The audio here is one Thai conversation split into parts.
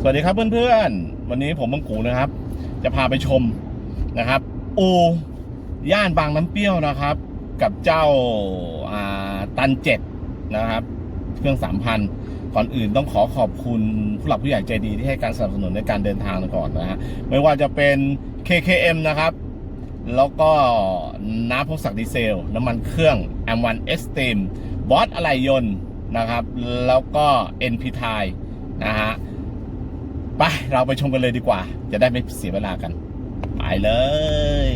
สวัสดีครับเพื่อนๆ วันนี้ผมบังกูนะครับ จะพาไปชมนะครับ อูย่านบางน้ำเปรี้ยวนะครับ กับเจ้าตันเจ็ดนะครับ เครื่องสามพันก่อนอื่นต้องขอขอบคุณผู้หลักผู้ใหญ่ใจดีที่ให้การสนับสนุนในการเดินทางก่อนนะฮะไม่ว่าจะเป็น KKM นะครับ แล้วก็น้ำพงศักดิ์ดีเซล น้ำมันเครื่อง M1 Extreme บอสอะไหล่ยนต์นะครับ แล้วก็ NP ไทยนะฮะ ไปเราไปชมกันเลยดีกว่า จะได้ไม่เสียเวลากัน ไปเลย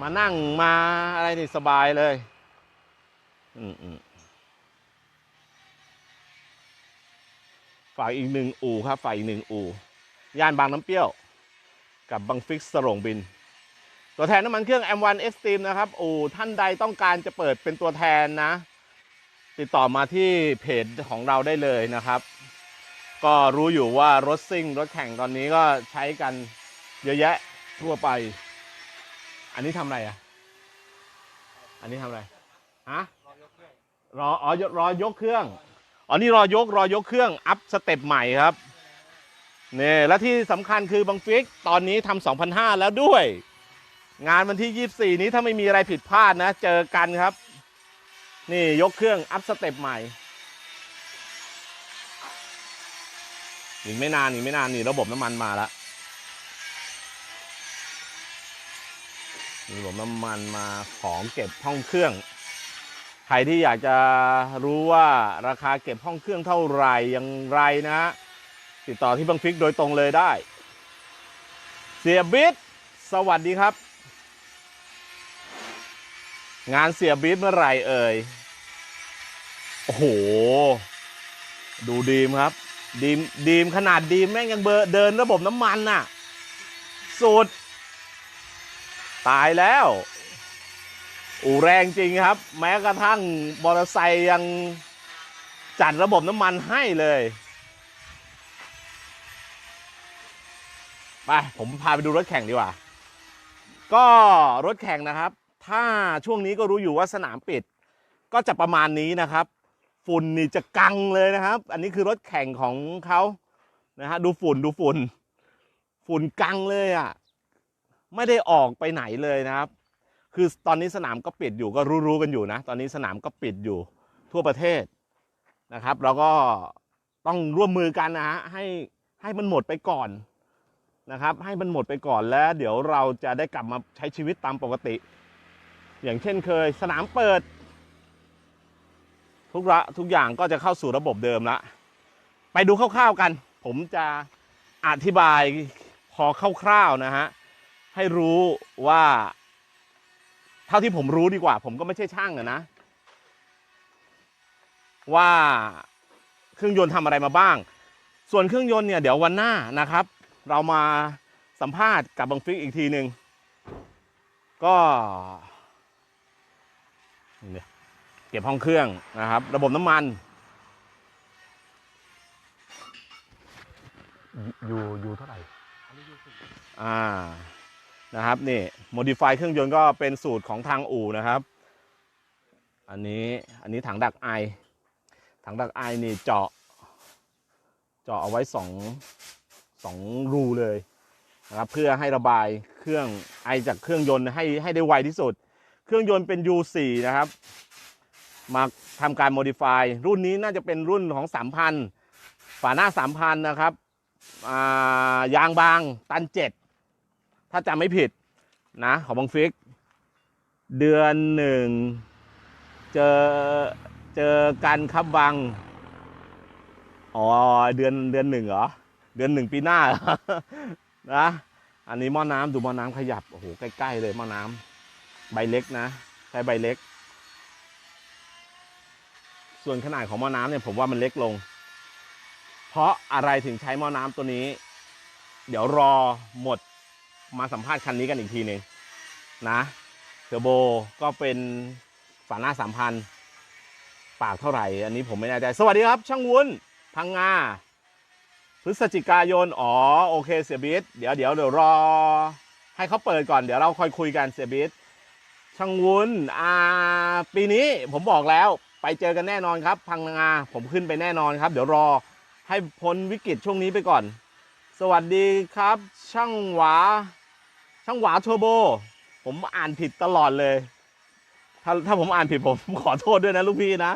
มานั่งมาอะไรนี่สบายเลย อืมอืมฝากอีกหนึ่งอู่ครับฝากอีกหนึ่งอู่ย่านบางน้ำเปรี้ยว กับบังฟิกสโรงบิน ตัวแทนน้ำมันเครื่อง M1 Extreme นะครับ อู่ท่านใดต้องการจะเปิดเป็นตัวแทนนะ ติดต่อมาที่เพจของเราได้เลยนะครับ ก็รู้อยู่ว่ารถซิ่งรถแข่งตอนนี้ก็ใช้กันเยอะแยะทั่วไป อันนี้ทำอะไรอะ อันนี้ทำอะไร ฮะ รออ๋อรอยกเครื่อง อ๋อ นี่รอยก รอยกเครื่อง อัพสเต็ปใหม่ครับนี่และที่สำคัญคือบังฟิก ตอนนี้ทำ2,500แล้วด้วย งานวันที่ 24 นี้ถ้าไม่มีอะไรผิดพลาดนะ เจอกันครับ นี่ยกเครื่องอัพสเต็ปใหม่ อีกไม่นานอีกไม่นานนี่ระบบน้ำมันมาแล้วมีระบบน้ำมันมาของเก็บห้องเครื่อง ใครที่อยากจะรู้ว่าราคาเก็บห้องเครื่องเท่าไหร่อย่างไรนะฮะติดต่อที่บังฟิกโดยตรงเลยได้ เสียบิดสวัสดีครับ งานเสียบิดเมื่อไหร่เอ่ย โอ้โห ดูดีมครับ ดีมดีมขนาดดีมแม่งยังเบอร์เดินระบบน้ำมันน่ะ สุด ตายแล้วอูแรงจริงครับ แม้กระทั่งมอเตอร์ไซค์ยังจัดระบบน้ำมันให้เลย ไป ผมพาไปดูรถแข่งดีกว่า ก็รถแข่งนะครับ ถ้าช่วงนี้ก็รู้อยู่ว่าสนามปิด ก็จะประมาณนี้นะครับ ฝุ่นนี่จะกังเลยนะครับ อันนี้คือรถแข่งของเขานะฮะดูฝุ่นดูฝุ่น ฝุ่นกังเลยอะ ไม่ได้ออกไปไหนเลยนะครับ คือตอนนี้สนามก็ปิดอยู่ก็รู้ๆกันอยู่นะ ตอนนี้สนามก็ปิดอยู่ทั่วประเทศนะครับเราก็ต้องร่วมมือกันนะฮะให้ให้มันหมดไปก่อนนะครับ ให้มันหมดไปก่อนแล้ว เดี๋ยวเราจะได้กลับมาใช้ชีวิตตามปกติ อย่างเช่นเคย สนามเปิด ทุกระทุกอย่างก็จะเข้าสู่ระบบเดิมละไปดูคร่าวๆกัน ผมจะอธิบายพอคร่าวๆนะฮะให้รู้ว่า เท่าที่ผมรู้ดีกว่า ผมก็ไม่ใช่ช่างอะนะ ว่าเครื่องยนต์ทำอะไรมาบ้าง ส่วนเครื่องยนต์เนี่ยเดี๋ยววันหน้านะครับ เรามาสัมภาษณ์กับบังฟิกอีกทีหนึ่งก็เนี่ย ก็บห้องเครื่องนะครับ ระบบน้ำมัน อยู่อยู่เท่าไหร่อ่านะครับนี่ modify เครื่องยนต์ก็เป็นสูตรของทางอู่นะครับ อันนี้อันนี้ถังดักไอ ถังดักไอนี่เจาะ เจาะเอาไว้สองสองรูเลยนะครับเพื่อให้ระบายเครื่องไอจากเครื่องยนต์ให้ให้ได้ไวที่สุด เครื่องยนต์เป็น U4 นะครับ มาทำการ modify รุ่นนี้น่าจะเป็นรุ่นของ3,000ฝาหน้า3,000นะครับายางบางตันเจ็ดถ้าจำไม่ผิดนะของบังฟิก เดือนหนึ่งเจอเจอกันครับบังอ๋อเดือนเดือนหนึ่งเหรอ เดือนหนึ่งปีหน้าหรอนะอันนี้หม้อน้ำดูหม้อน้ำขยับโอ้โหใกล้ๆเลยหม้อน้ำใบเล็กนะใช้ใบเล็ก ส่วนขนาดของหม้อน้ำเนี่ยผมว่ามันเล็กลง เพราะอะไรถึงใช้หม้อน้ำตัวนี้ เดี๋ยวรอหมดมาสัมภาษณ์คันนี้กันอีกทีหนึ่งนะเทอร์โบก็เป็นฝาหน้าสามพันปากเท่าไหร่ อันนี้ผมไม่แน่ใจ สวัสดีครับ ช่างวุ้น พังงา พฤศจิกายน อ๋อ โอเค เสียบิดเดี๋ยวเดี๋ยวเดี๋ยวรอ ให้เขาเปิดก่อน เดี๋ยวเราค่อยคุยกันเสียบิดช่างวุ้น อ่า ปีนี้ผมบอกแล้ว ไปเจอกันแน่นอนครับ พังงาผมขึ้นไปแน่นอนครับ เดี๋ยวรอให้พ้นวิกฤตช่วงนี้ไปก่อน สวัสดีครับ ช่างหวา ช่างหวาเทอร์โบ ผมอ่านผิดตลอดเลย ถ้าถ้าผมอ่านผิดผมขอโทษด้วยนะลูกพี่นะ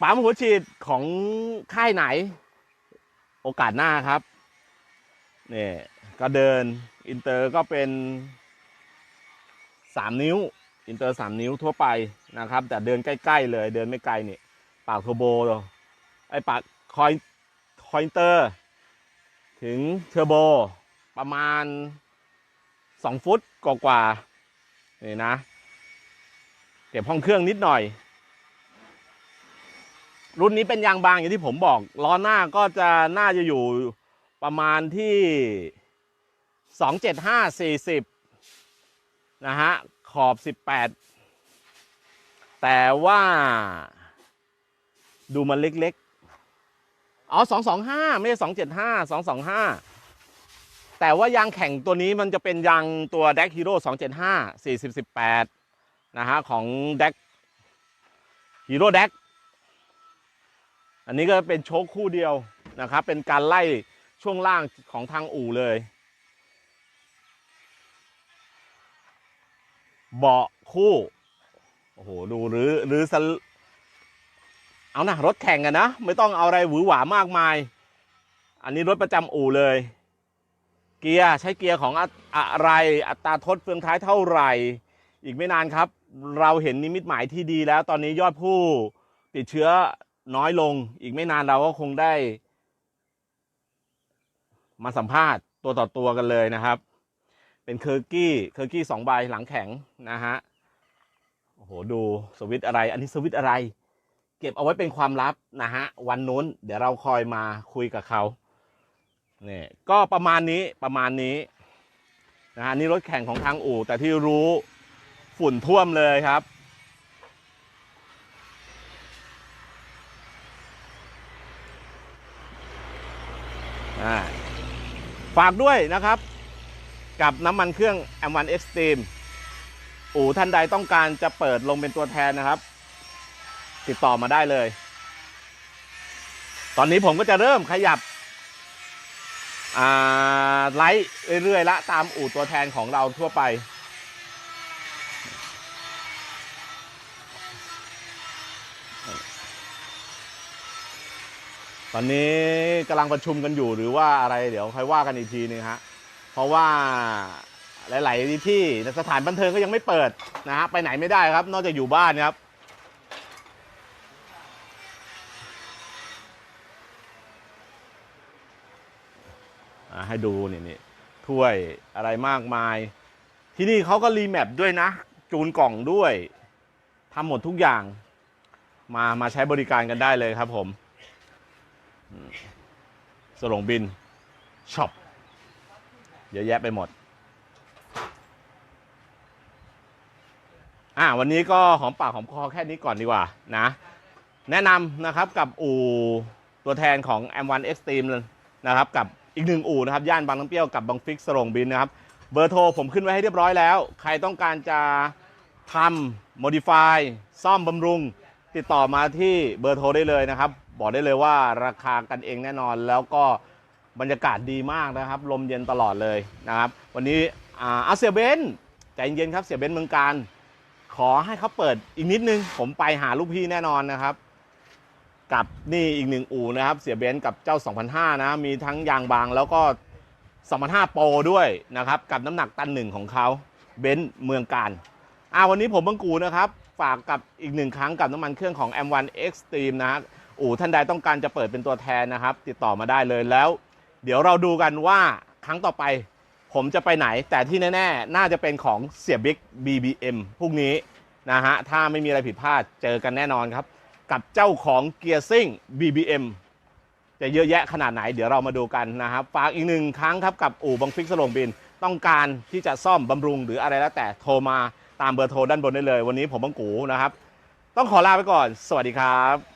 ปั๊มหัวฉีดของค่ายไหน โอกาสหน้าครับเนี่ยก็เดินอินเตอร์ก็เป็นสามนิ้ว อินเตอร์สามนิ้วทั่วไปนะครับ แต่เดินใกล้ ๆ เลยเดินไม่ไกลนี่ปากโทโบไอ้ปากคอยคอยเตอร์ ถึงเทอร์โบประมาณ 2 ฟุตกว่าๆนี่นะเก็บห้องเครื่องนิดหน่อย รุ่นนี้เป็นยางบางอย่างที่ผมบอกล้อหน้าก็จะน่าจะอยู่ประมาณที่ 275 40 นะฮะ ขอบ 18 แต่ว่า ดูมันเล็กๆ อ๋อ 225 ไม่ใช่ 275 225 แต่ว่ายางแข่งตัวนี้มันจะเป็นยางตัว d e c Hero 275 40 18 นะฮะ ของ d e c Hero d e c อันนี้ก็เป็นโชคคู่เดียวนะครับ เป็นการไล่ช่วงล่างของทางอู่เลย เบาะคู่ โอ้โห ดูหรือหรือสลเอานะรถแข่งกันนะ ไม่ต้องเอาอะไรหวือหวามากมาย อันนี้รถประจำอู่เลย เกียร์ใช้เกียร์ของออะไร อัตราทดเฟืองท้ายเท่าไหร่ อีกไม่นานครับ เราเห็นนิมิตหมายที่ดีแล้ว ตอนนี้ยอดผู้ติดเชื้อน้อยลง อีกไม่นานเราก็คงได้ มาสัมภาษณ์ตัวต่อตัวกันเลยนะครับ เป็นเคอร์กี้เคอร์กี้สองใบหลังแข็งนะฮะโอ้โหดูสวิตอะไร อันนี้สวิตอะไร เก็บเอาไว้เป็นความลับนะฮะวันนู้นเดี๋ยวเราคอยมาคุยกับเขาเนี่ยก็ประมาณนี้ประมาณนี้นะฮะนี่รถแข่งของทางอู่ แต่ที่รู้ฝุ่นท่วมเลยครับอ่าฝากด้วยนะครับ กับน้ำมันเครื่อง M1 Extreme อู่ท่านใดต้องการจะเปิดลงเป็นตัวแทนนะครับ ติดต่อมาได้เลย ตอนนี้ผมก็จะเริ่มขยับไลฟ์เรื่อยๆละตามอู่ตัวแทนของเราทั่วไป ตอนนี้กำลังประชุมกันอยู่หรือว่าอะไรเดี๋ยวค่อยว่ากันอีกทีนึงฮะ เพราะว่าหลาย ๆ ที่สถานบันเทิงก็ยังไม่เปิดนะฮะไปไหนไม่ได้ครับ นอกจากอยู่บ้านครับให้ดูนี่นี่ถ้วยอะไรมากมาย ที่นี่เขาก็รีแมปด้วยนะ จูนกล่องด้วยทำหมดทุกอย่าง มามาใช้บริการกันได้เลยครับผมสลงบินช็อป เยอะแยะไปหมด อ่าวันนี้ก็หอมปากหอมคอแค่นี้ก่อนดีกว่านะ แนะนำนะครับกับอู่ตัวแทนของ M1 Extreme นะครับ กับอีกหนึ่งอู่นะครับ ย่านบางน้ำเปรี้ยวกับบางฟิกสรงบินนะครับ เบอร์โทรผมขึ้นไว้ให้เรียบร้อยแล้ว ใครต้องการจะทำ modify ซ่อมบำรุง ติดต่อมาที่เบอร์โทรได้เลยนะครับ บอกได้เลยว่าราคากันเองแน่นอนแล้วก็ บรรยากาศดีมากนะครับ ลมเย็นตลอดเลยนะครับ วันนี้อ่าเอาเสียเบนซ์ใจเย็นครับเสียเบนซ์เมืองการ ขอให้เขาเปิดอีกนิดนึง ผมไปหาลูกพี่แน่นอนนะครับ กับนี่อีกหนึ่งอู่นะครับ เสียเบนซ์กับเจ้า 2005 นะ มีทั้งยางบางแล้วก็ 2005 โปรด้วยนะครับ กับน้ำหนักตันหนึ่งของเขาเบนซ์เมืองการอ่าวันนี้ผมบังกูนะครับ ฝากกับอีกหนึ่งครั้งกับน้ำมันเครื่องของ M1 Extreme นะฮะอู่ท่านใดต้องการจะเปิดเป็นตัวแทนนะครับ ติดต่อมาได้เลยแล้ว เดี๋ยวเราดูกันว่าครั้งต่อไป ผมจะไปไหน แต่ที่แน่ ๆ น่าจะเป็นของเสียบิ๊ก BBM พรุ่งนี้นะฮะ ถ้าไม่มีอะไรผิดพลาดเจอกันแน่นอนครับ กับเจ้าของเกียร์ซิ่ง BBM จะเยอะแยะขนาดไหนเดี๋ยวเรามาดูกันนะครับ ฝากอีกหนึ่งครั้งครับกับอู่บังฟิกสลงบิน ต้องการที่จะซ่อมบำรุงหรืออะไรแล้วแต่โทรมาตามเบอร์โทรด้านบนได้เลย วันนี้ผมบังกูนะครับ ต้องขอลาไปก่อน สวัสดีครับ